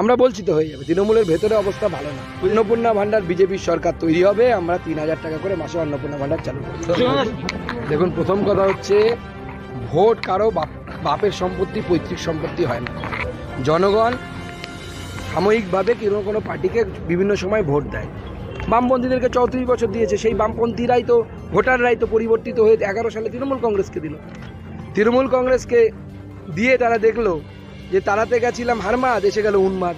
আমরা বলছি তো হয়ে যাবে। তৃণমূলের ভেতরে অবস্থা ভালো না। অন্নপূর্ণা ভান্ডার বিজেপির সরকার তৈরি হবে, আমরা তিন হাজার টাকা করে মাসে অন্নপূর্ণা ভান্ডার চালু করব। দেখুন, প্রথম কথা হচ্ছে, ভোট কারও বাপ বাপের সম্পত্তি, পৈতৃক সম্পত্তি হয় না। জনগণ সাময়িকভাবে কোনো কোনো পার্টিকে বিভিন্ন সময় ভোট দেয়। বামপন্থীদেরকে চৌত্রিশ বছর দিয়েছে, সেই বামপন্থীরাই তো ভোটাররাই তো পরিবর্তিত হয়ে এগারো সালে তৃণমূল কংগ্রেসকে দিল। তৃণমূল কংগ্রেসকে দিয়ে তারা দেখল যে তাড়াতে গেছিলাম হারমাদ, এসে গেল উন্মাদ।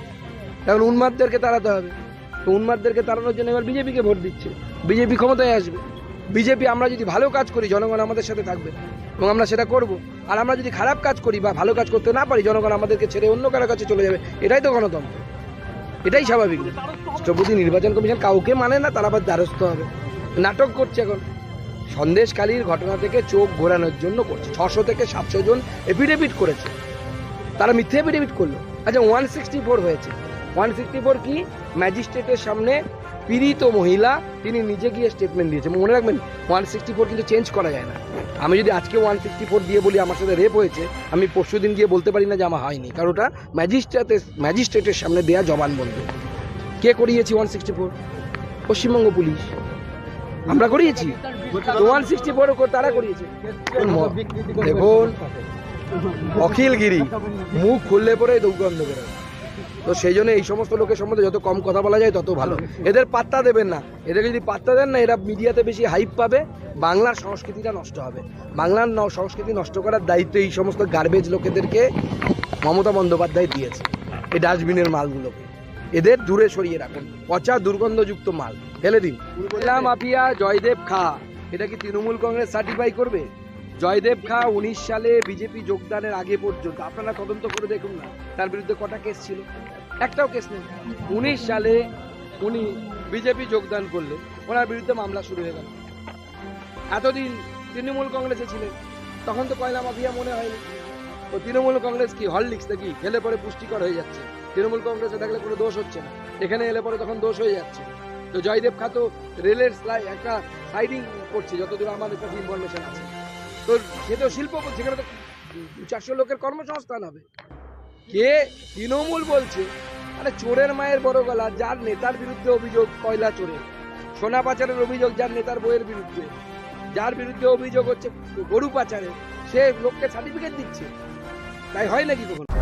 এখন উন্মাদদেরকে তাড়াতে হবে। তো উন্মাদদেরকে তাড়ানোর জন্য এবার বিজেপিকে ভোট দিচ্ছে। বিজেপি ক্ষমতায় আসবে। বিজেপি, আমরা যদি ভালো কাজ করি, জনগণ আমাদের সাথে থাকবে এবং আমরা সেটা করব। আর আমরা যদি খারাপ কাজ করি বা ভালো কাজ করতে না পারি, জনগণ আমাদেরকে ছেড়ে অন্য কারও কাছে চলে যাবে। এটাই তো গণতন্ত্র। এটাই স্বাভাবিক। রাষ্ট্রপতি নির্বাচন কমিশন কাউকে মানে না, তারা আবার দ্বারস্থ হবে। নাটক করছে এখন। সন্দেশকালীর ঘটনা থেকে চোখ ঘোরানোর জন্য করছে। ছশো থেকে সাতশো জন এফিডেভিট করেছে। তারা মিথ্যে এফিডেভিট করল। আচ্ছা ওয়ান সিক্সটি ফোর হয়েছে। ওয়ান সিক্সটি ফোর কি? ম্যাজিস্ট্রেটের সামনে পীড়িত মহিলা তিনি নিজে গিয়ে স্টেটমেন্ট দিয়েছে মনে রাখবেন ওয়ান সিক্সটি ফোর কিন্তু চেঞ্জ করা যায় না। আমি যদি আজকে ওয়ান সিক্সটি ফোর দিয়ে বলি আমার সাথে রেপ হয়েছে আমি পরশু দিন গিয়ে বলতে পারি না যে আমার হয়নি। কারণ ওটা ম্যাজিস্ট্রেটের ম্যাজিস্ট্রেটের সামনে দেয়া জবানবন্দি। কে করিয়েছি one sixty four Paschimbanga police. আমরা করিয়েছি। ওয়ান সিক্সটি ফোর তারা করিয়েছে। দেখুন অখিলগিরি মুখ খুললে পরে দুর্গন্ধ বেরোয় তো সেই জন্য এই সমস্ত লোকের সম্বন্ধে যত কম কথা বলা যায় তত ভালো। এদের পাত্তা দেবেন না। এদেরকে যদি পাত্তা দেন না এরা মিডিয়াতে বেশি হাইপ পাবে বাংলার সংস্কৃতিটা নষ্ট হবে। বাংলার সংস্কৃতি নষ্ট করার দায়িত্ব এই সমস্ত গার্বেজ লোকেদেরকে মমতা বন্দ্যোপাধ্যায় দিয়েছে এই ডাস্টবিনের মালগুলোকে। এদের দূরে সরিয়ে রাখুন। পচা দুর্গন্ধযুক্ত মাল। ফেলে দিন। মাফিয়া জয়দেব খা। এটা কি তৃণমূল কংগ্রেস সার্টিফাই করবে? জয়দেব খা উনিশ সালে বিজেপি যোগদানের আগে পর্যন্ত, আপনারা তদন্ত করে দেখুন না, তার বিরুদ্ধে কটা কেস ছিল? একটাও কেস নেই। উনিশ সালে উনি বিজেপি যোগদান করলে, ওনার বিরুদ্ধে মামলা শুরু হয়ে গেল। এতদিন তৃণমূল কংগ্রেসে ছিলেন, তখন তো কয়লা মাফিয়া মনে হয়নি। তো তৃণমূল কংগ্রেস কি হরলিক্স নাকি? খেলে পরে পুষ্টিকর হয়ে যাচ্ছে। তৃণমূল কংগ্রেসে থাকলে কোনো দোষ হচ্ছে না। এখানে এলে পরে তখন দোষ হয়ে যাচ্ছে। তো জয়দেব খা তো রেলের একটা সাইডিং করছে, যতদূর আমার কাছে ইনফরমেশন আছে। তো সে শিল্প, সেখানে তো চারশো লোকের কর্মসংস্থান হবে। কে? তৃণমূল বলছে মানে চোরের মায়ের বড় গলা, যার নেতার বিরুদ্ধে অভিযোগ, কয়লা চোরের সোনা পাচারের অভিযোগ, যার নেতার বইয়ের বিরুদ্ধে। যার বিরুদ্ধে অভিযোগ হচ্ছে গরু পাচারের, সে লোককে সার্টিফিকেট দিচ্ছে। তাই হয় নাকি কখনো?